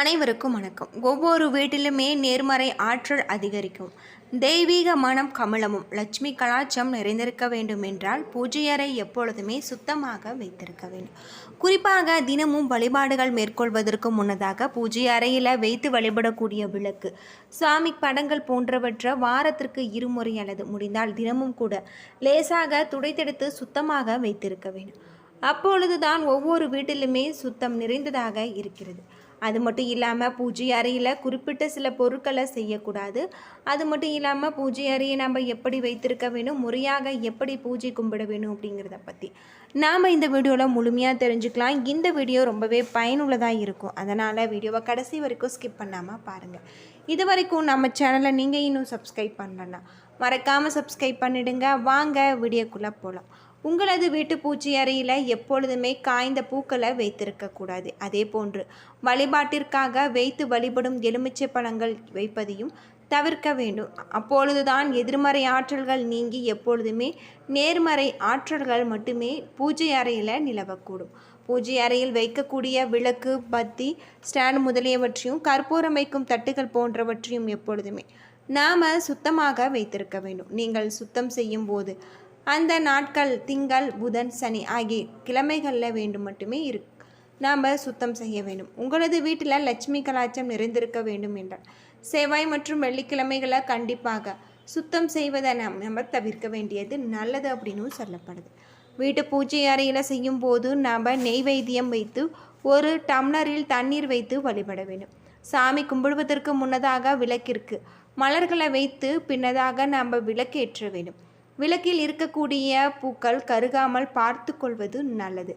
அனைவருக்கும் வணக்கம். ஒவ்வொரு வீட்டிலுமே நேர்மறை ஆற்றல் அதிகரிக்கும். தெய்வீக மனம் கமலமும் லட்சுமி கலாச்சம் நிறைந்திருக்க வேண்டும் என்றால் பூஜை அறை எப்பொழுதுமே சுத்தமாக வைத்திருக்க வேண்டும். குறிப்பாக தினமும் வழிபாடுகள் மேற்கொள்வதற்கு முன்னதாக பூஜை அறையில் வைத்து வழிபடக்கூடிய விளக்கு சாமி படங்கள் போன்றவற்றை வாரத்திற்கு இருமுறை அல்லது முடிந்தால் தினமும் கூட லேசாக துடைத்தெடுத்து சுத்தமாக வைத்திருக்க வேண்டும். அப்பொழுதுதான் ஒவ்வொரு வீட்டிலுமே சுத்தம் நிறைந்ததாக இருக்கிறது. அது மட்டும் இல்லாமல் பூஜை அறையில் குறிப்பிட்ட சில பொருட்களை செய்யக்கூடாது. அது மட்டும் இல்லாமல் பூஜை அறையை நம்ம எப்படி வைத்திருக்க வேணும் முறையாக எப்படி பூஜை கும்பிட வேணும் அப்படிங்கிறத பற்றி நாம் இந்த வீடியோவில் முழுமையாக தெரிஞ்சுக்கலாம். இந்த வீடியோ ரொம்பவே பயனுள்ளதாக இருக்கும். அதனால் வீடியோவை கடைசி வரைக்கும் ஸ்கிப் பண்ணாமல் பாருங்கள் இது வரைக்கும் நம்ம சேனலை நீங்கள் இன்னும் சப்ஸ்கிரைப் பண்ணலன்னா மறக்காமல் சப்ஸ்கிரைப் பண்ணிவிடுங்க வாங்க வீடியோக்குள்ளே போகலாம் உங்களது வீட்டு பூச்சி அறையில் எப்பொழுதுமே காய்ந்த பூக்களை வைத்திருக்கக்கூடாது அதே போன்று வழிபாட்டிற்காக வைத்து வழிபடும் எலுமிச்சை பழங்கள் வைப்பதையும் தவிர்க்க வேண்டும். அப்பொழுதுதான் எதிர்மறை ஆற்றல்கள் நீங்கி எப்பொழுதுமே நேர்மறை ஆற்றல்கள் மட்டுமே பூஜை அறையில் நிலவக்கூடும். பூஜை அறையில் வைக்கக்கூடிய விளக்கு பத்தி ஸ்டாண்ட் முதலியவற்றையும் கற்பூரம் வைக்கும் தட்டுகள் போன்றவற்றையும் எப்பொழுதுமே நாம் சுத்தமாக வைத்திருக்க வேண்டும். நீங்கள் சுத்தம் செய்யும் போது அந்த நாட்கள் திங்கள் புதன் சனி ஆகிய கிழமைகளில் வேண்டும் மட்டுமே இரு நாம் சுத்தம் செய்ய வேண்டும். உங்களது வீட்டில் லட்சுமி கலாச்சம் நிறைந்திருக்க வேண்டும் என்றால் செவ்வாய் மற்றும் வெள்ளிக்கிழமைகளை கண்டிப்பாக சுத்தம் செய்வதை நாம் நம்ம தவிர்க்க வேண்டியது நல்லது அப்படின்னு சொல்லப்படுது. வீட்டு பூஜை அறையில் செய்யும் போது நாம் நெய்வேத்தியம் வைத்து ஒரு டம்ளரில் தண்ணீர் வைத்து வழிபட வேண்டும். சாமி கும்பிடுவதற்கு முன்னதாக விளக்கிற்கு மலர்களை வைத்து பின்னதாக நாம் விளக்கேற்ற வேண்டும். விளக்கில் இருக்கக்கூடிய பூக்கள் கருகாமல் பார்த்து கொள்வது நல்லது.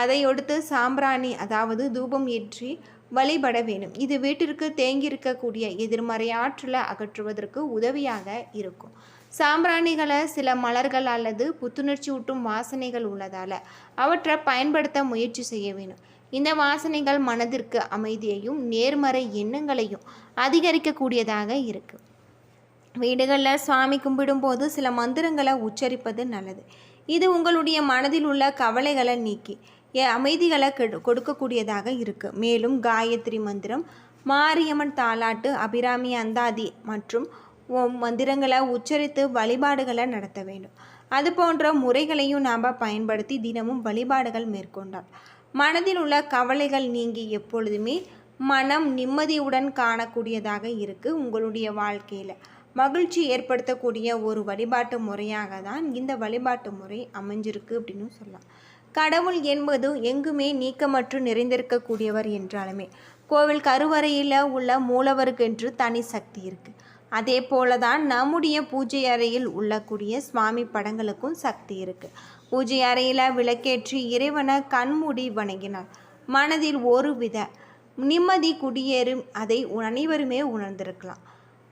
அதையொடுத்து சாம்பிராணி அதாவது தூபம் ஏற்றி வழிபட வேண்டும். இது வீட்டிற்கு தேங்கியிருக்கக்கூடிய எதிர்மறை ஆற்றலை அகற்றுவதற்கு உதவியாக இருக்கும். சாம்பிராணிகளை சில மலர்கள் அல்லது புத்துணர்ச்சி ஊட்டும் வாசனைகள் உள்ளதால் அவற்றை பயன்படுத்த முயற்சி செய்ய வேண்டும். இந்த வாசனைகள் மனதிற்கு அமைதியையும் நேர்மறை எண்ணங்களையும் அதிகரிக்கக்கூடியதாக இருக்குது வீடுகளில் சுவாமி கும்பிடும்போது சில மந்திரங்களை உச்சரிப்பது நல்லது. இது உங்களுடைய மனதில் உள்ள கவலைகளை நீக்கி அமைதிகளை கொடுக்கக்கூடியதாக இருக்குது மேலும் காயத்ரி மந்திரம் மாரியம்மன் தாலாட்டு அபிராமி அந்தாதி மற்றும் மந்திரங்களை உச்சரித்து வழிபாடுகளை நடத்த வேண்டும். அது போன்ற முறைகளையும் நாம் பயன்படுத்தி தினமும் வழிபாடுகள் மேற்கொண்டால் மனதில் உள்ள கவலைகள் நீங்கி எப்பொழுதுமே மனம் நிம்மதியுடன் காணக்கூடியதாக இருக்குது உங்களுடைய வாழ்க்கையில். மகிழ்ச்சி ஏற்படுத்தக்கூடிய ஒரு வழிபாட்டு முறையாக தான் இந்த வழிபாட்டு முறை அமைஞ்சிருக்கு அப்படின்னு சொல்லலாம். கடவுள் என்பது எங்குமே நீக்கமற்று நிறைந்திருக்கக்கூடியவர் என்றாலுமே கோவில் கருவறையில் உள்ள மூலவருக்கென்று தனி சக்தி இருக்குது அதே போல தான் நம்முடைய பூஜை அறையில் உள்ளக்கூடிய சுவாமி படங்களுக்கும் சக்தி இருக்குது பூஜை அறையில் விளக்கேற்றி இறைவனை கண்மூடி வணங்கினார். மனதில் ஒரு வித நிம்மதி குடியேறும் அதை அனைவருமே உணர்ந்திருக்கலாம்.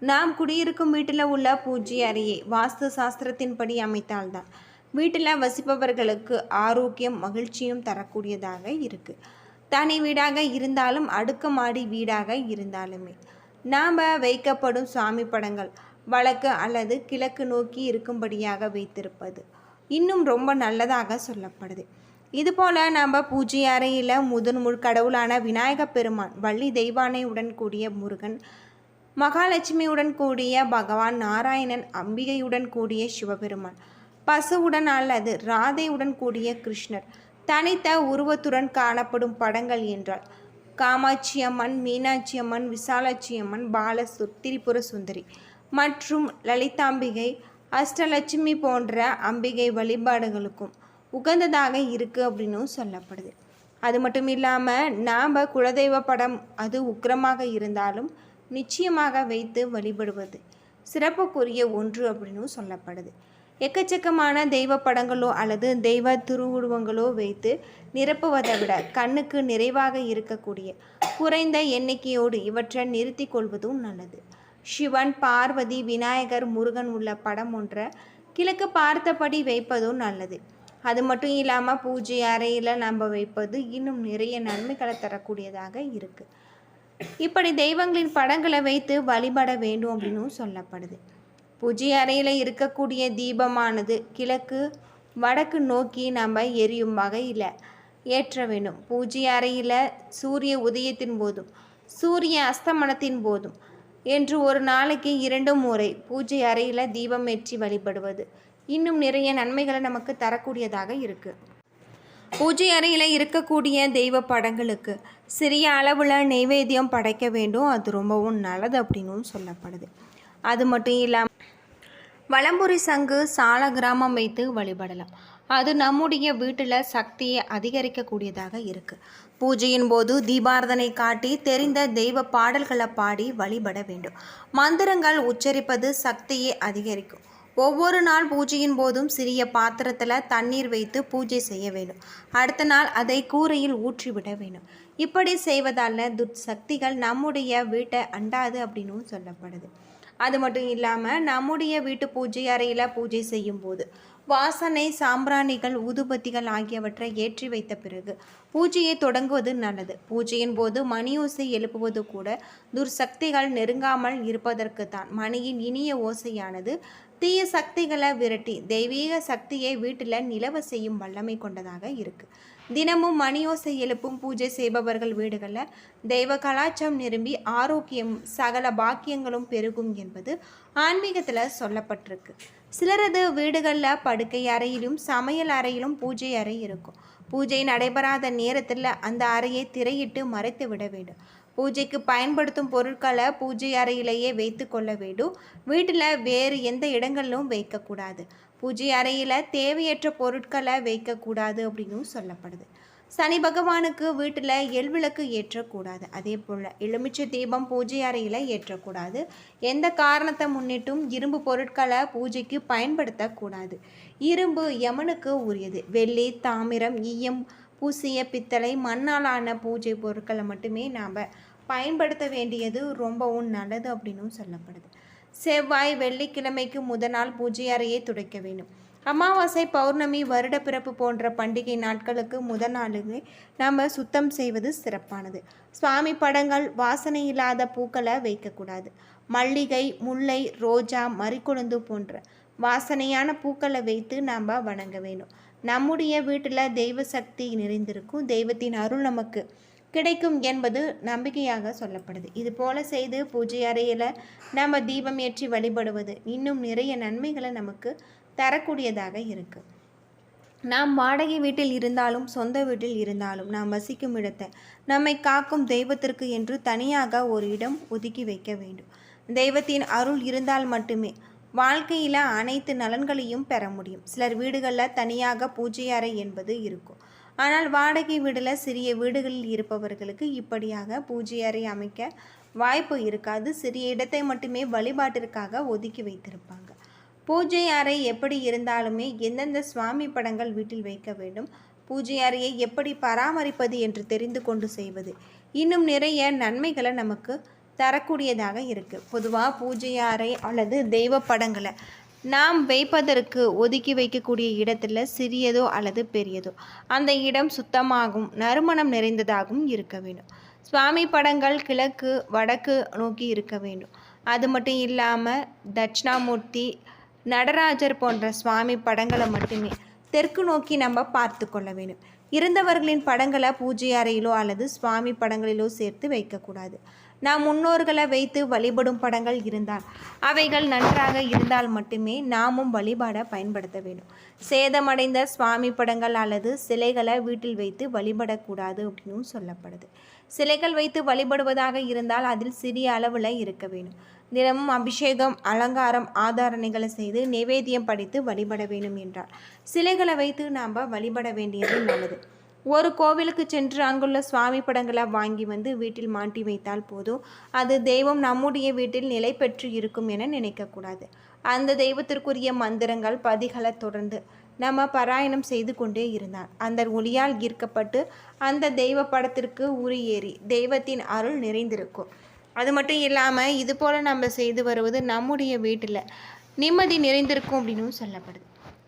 நாம் குடியிருக்கும் வீட்டில் உள்ள பூஜை அறையை வாஸ்து சாஸ்திரத்தின்படி அமைத்தால்தான். வீட்டில் வசிப்பவர்களுக்கு ஆரோக்கியம் மகிழ்ச்சியும் தரக்கூடியதாக இருக்குது தனி வீடாக இருந்தாலும் அடுக்குமாடி வீடாக இருந்தாலுமே நாம் வைக்கப்படும் சுவாமி படங்கள் வழக்கு அல்லது கிழக்கு நோக்கி இருக்கும்படியாக வைத்திருப்பது இன்னும் ரொம்ப நல்லதாக சொல்லப்படுது. இதுபோல் நம்ம பூஜை அறையில் முதன் முழு கடவுளான விநாயகப் பெருமான் வள்ளி தெய்வானையுடன் கூடிய முருகன் மகாலட்சுமியுடன் கூடிய பகவான் நாராயணன் அம்பிகையுடன் கூடிய சிவபெருமான் பசுவுடன் அல்லது ராதையுடன் கூடிய கிருஷ்ணர் தனித்த உருவத்துடன் காணப்படும் படங்கள் என்றால் காமாட்சி அம்மன் மீனாட்சி அம்மன் விசாலாட்சி அம்மன் பாலசு திரிபுர சுந்தரி மற்றும் லலிதாம்பிகை அஷ்டலட்சுமி போன்ற அம்பிகை வழிபாடுகளுக்கும் உகந்ததாக இருக்குது அப்படின்னும் சொல்லப்படுது. அது மட்டும் இல்லாமல் நாம் குலதெய்வ படம் அது உக்கிரமாக இருந்தாலும் நிச்சயமாக வைத்து வழிபடுவது. சிறப்புக்குரிய ஒன்று அப்படின்னு சொல்லப்படுது. எக்கச்சக்கமான தெய்வ படங்களோ அல்லது தெய்வ திருவுருவங்களோ வைத்து நிரப்புவதை விட கண்ணுக்கு நிறைவாக இருக்கக்கூடிய குறைந்த எண்ணிக்கையோடு இவற்றை நிறுத்தி கொள்வதும் நல்லது. சிவன் பார்வதி விநாயகர் முருகன் உள்ள படம் ஒன்றை கிழக்கு பார்த்தபடி வைப்பதும் நல்லது. அது மட்டும் இல்லாமல் பூஜை அறையில் நம்ம வைப்பது இன்னும் நிறைய நன்மைகளை தரக்கூடியதாக இருக்குது இப்படி தெய்வங்களின் படங்களை வைத்து வழிபட வேண்டும் அப்படின்னும் சொல்லப்படுது. பூஜை அறையில் இருக்கக்கூடிய தீபமானது கிழக்கு வடக்கு நோக்கி நம்ம எரியும் வகையில் ஏற்ற வேண்டும். பூஜை அறையில் சூரிய உதயத்தின் போதும் சூரிய அஸ்தமனத்தின் போதும் என்று ஒரு நாளைக்கு இரண்டு முறை பூஜை அறையில் தீபம் ஏற்றி வழிபடுவது. இன்னும் நிறைய நன்மைகளை நமக்கு தரக்கூடியதாக இருக்குது பூஜை அறையில் இருக்கக்கூடிய தெய்வ படங்களுக்கு சிறிய அளவில் நெய்வேத்தியம் படைக்க வேண்டும். அது ரொம்பவும் நல்லது அப்படின்னும் சொல்லப்படுது. அது மட்டும் இல்லாமல் வலம்புரி சங்கு சால கிராமம் வைத்து வழிபடலாம். அது நம்முடைய வீட்டில் சக்தியை அதிகரிக்கக்கூடியதாக இருக்குது பூஜையின் போது தீபாரதனை காட்டி தெரிந்த தெய்வ பாடல்களை பாடி வழிபட வேண்டும். மந்திரங்கள் உச்சரிப்பது சக்தியை அதிகரிக்கும். ஒவ்வொரு நாள் பூஜையின் போதும் சிறிய பாத்திரத்தில் தண்ணீர் வைத்து பூஜை செய்ய வேண்டும். அடுத்த நாள் அதை கூரையில் ஊற்றிவிட வேண்டும். இப்படி செய்வதால் துர்சக்திகள் நம்முடைய வீட்டை அண்டாது அப்படின்னும் சொல்லப்படுது. அது மட்டும் இல்லாமல் நம்முடைய வீட்டு பூஜை அறையில் பூஜை செய்யும் போது வாசனை சாம்பிராணிகள் ஊதுபத்திகள் ஆகியவற்றை ஏற்றி வைத்த பிறகு பூஜையை தொடங்குவது நல்லது. பூஜையின் போது மணி ஓசை எழுப்புவது கூட துர்சக்திகள் நெருங்காமல் இருப்பதற்கு தான் மணியின் இனிய ஓசையானது தீய சக்திகளை விரட்டி தெய்வீக சக்தியை வீட்டில் நிலவ செய்யும் வல்லமை கொண்டதாக இருக்குது தினமும் மணியோசை எழுப்பும் பூஜை செய்பவர்கள் வீடுகளில் தெய்வ கலாச்சாரம் நிரம்பி ஆரோக்கியம் சகல பாக்கியங்களும் பெருகும் என்பது ஆன்மீகத்தில் சொல்லப்பட்டிருக்கு. சிலரது வீடுகளில் படுக்கை அறையிலும் சமையல் அறையிலும் பூஜை அறை இருக்கும். பூஜை நடைபெறாத நேரத்தில் அந்த அறையை திரையிட்டு மறைத்து விட வேண்டும். பூஜைக்கு பயன்படுத்தும் பொருட்களை பூஜை அறையிலேயே வைத்து கொள்ள வேண்டும். வீட்டில் வேறு எந்த இடங்களிலும் வைக்கக்கூடாது. பூஜை அறையில் தேவையற்ற பொருட்களை வைக்கக்கூடாது அப்படின்னும் சொல்லப்படுது. சனி பகவானுக்கு வீட்டில் எல் விளக்கு ஏற்றக்கூடாது. அதே போல் எலுமிச்சை தீபம் பூஜை அறையில் ஏற்றக்கூடாது. எந்த காரணத்தை முன்னிட்டும் இரும்பு பொருட்களை பூஜைக்கு பயன்படுத்தக்கூடாது. இரும்பு யமனுக்கு உரியது. வெள்ளி தாமிரம் ஈயம் பூசிய பித்தளை மண்ணாலான பூஜை பொருட்களை மட்டுமே நாம் பயன்படுத்த வேண்டியது ரொம்பவும் நல்லது அப்படின்னும் சொல்லப்படுது. செவ்வாய் வெள்ளிக்கிழமைக்கு முதல் நாள் பூஜை அறையை துடைக்க வேண்டும். அமாவாசை பௌர்ணமி வருடப்பிறப்பு போன்ற பண்டிகை நாட்களுக்கு முதல் நாளுமே நாம் சுத்தம் செய்வது சிறப்பானது. சுவாமி படங்கள் வாசனை இல்லாத பூக்களை வைக்கக்கூடாது. மல்லிகை முல்லை ரோஜா மறிக்கொழுந்து போன்ற வாசனையான பூக்களை வைத்து நாம் வணங்க வேண்டும். நம்முடைய வீட்டில் தெய்வ சக்தி நிறைந்திருக்கும். தெய்வத்தின் அருள் நமக்கு கிடைக்கும் என்பது நம்பிக்கையாக சொல்லப்படுது. இது போல செய்து பூஜை அறையில் நம்ம தீபம் ஏற்றி வழிபடுவது இன்னும் நிறைய நன்மைகளை நமக்கு தரக்கூடியதாக இருக்குது நாம் வாடகை வீட்டில் இருந்தாலும் சொந்த வீட்டில் இருந்தாலும் நாம் வசிக்கும் இடத்தை நம்மை காக்கும் தெய்வத்திற்கு என்று தனியாக ஒரு இடம் ஒதுக்கி வைக்க வேண்டும். தெய்வத்தின் அருள் இருந்தால் மட்டுமே வாழ்க்கையில் அனைத்து நலன்களையும் பெற முடியும். சிலர் வீடுகளில் தனியாக பூஜை அறை என்பது இருக்கும். ஆனால் வாடகை வீடில் சிறிய வீடுகளில் இருப்பவர்களுக்கு இப்படியாக பூஜை அறை அமைக்க வாய்ப்பு இருக்காது. சிறிய இடத்தை மட்டுமே வழிபாட்டிற்காக ஒதுக்கி வைத்திருப்பாங்க. பூஜை அறை எப்படி இருந்தாலுமே எந்தெந்த சுவாமி படங்கள் வீட்டில் வைக்க வேண்டும் பூஜை அறையை எப்படி பராமரிப்பது என்று தெரிந்து கொண்டு செய்வது இன்னும் நிறைய நன்மைகளை நமக்கு தரக்கூடியதாக இருக்குது பொதுவாக பூஜை அறை அல்லது தெய்வ படங்களை நாம் வைப்பதற்கு ஒதுக்கி வைக்கக்கூடிய இடத்துல சிறியதோ அல்லது பெரியதோ அந்த இடம் சுத்தமாகவும் நறுமணம் நிறைந்ததாகவும் இருக்க வேண்டும். சுவாமி படங்கள் கிழக்கு வடக்கு நோக்கி இருக்க வேண்டும். அது மட்டும் இல்லாமல் தட்சிணாமூர்த்தி நடராஜர் போன்ற சுவாமி படங்களை மட்டுமே தெற்கு நோக்கி நம்ம பார்த்து கொள்ள வேண்டும். இருந்தவர்களின் படங்களை பூஜை அறையிலோ அல்லது சுவாமி படங்களிலோ சேர்த்து வைக்கக்கூடாது நாம் முன்னோர்களை வைத்து வழிபடும் படங்கள் இருந்தால் அவைகள் நன்றாக இருந்தால் மட்டுமே நாமும் வழிபாட பயன்படுத்த வேண்டும். சேதமடைந்த சுவாமி படங்கள் அல்லது சிலைகளை வீட்டில் வைத்து வழிபடக்கூடாது அப்படின்னு சொல்லப்படுது. சிலைகள் வைத்து வழிபடுவதாக இருந்தால் அதில் சிறிய அளவில் இருக்க வேண்டும். தினமும் அபிஷேகம் அலங்காரம் ஆதாரணைகளை செய்து நிவேதியம் படித்து வழிபட வேண்டும் என்றார் சிலைகளை வைத்து நாம் வழிபட வேண்டியது நல்லது. ஒரு கோவிலுக்கு சென்று அங்குள்ள சுவாமி படங்களை வாங்கி வந்து வீட்டில் மாட்டி வைத்தால் போதும். அது தெய்வம் நம்முடைய வீட்டில் நிலை பெற்று இருக்கும் என நினைக்கக்கூடாது. அந்த தெய்வத்திற்குரிய மந்திரங்கள் பதிகளை தொடர்ந்து நம்ம பாராயணம் செய்து கொண்டே இருந்தான் அந்த ஒளியால் ஈர்க்கப்பட்டு அந்த தெய்வ படத்திற்கு உரியேறி தெய்வத்தின் அருள் நிறைந்திருக்கும். அது மட்டும் இல்லாமல் இது போல் நம்ம செய்து வருவது நம்முடைய வீட்டில் நிம்மதி நிறைந்திருக்கும் அப்படின்னு சொல்லப்படுது.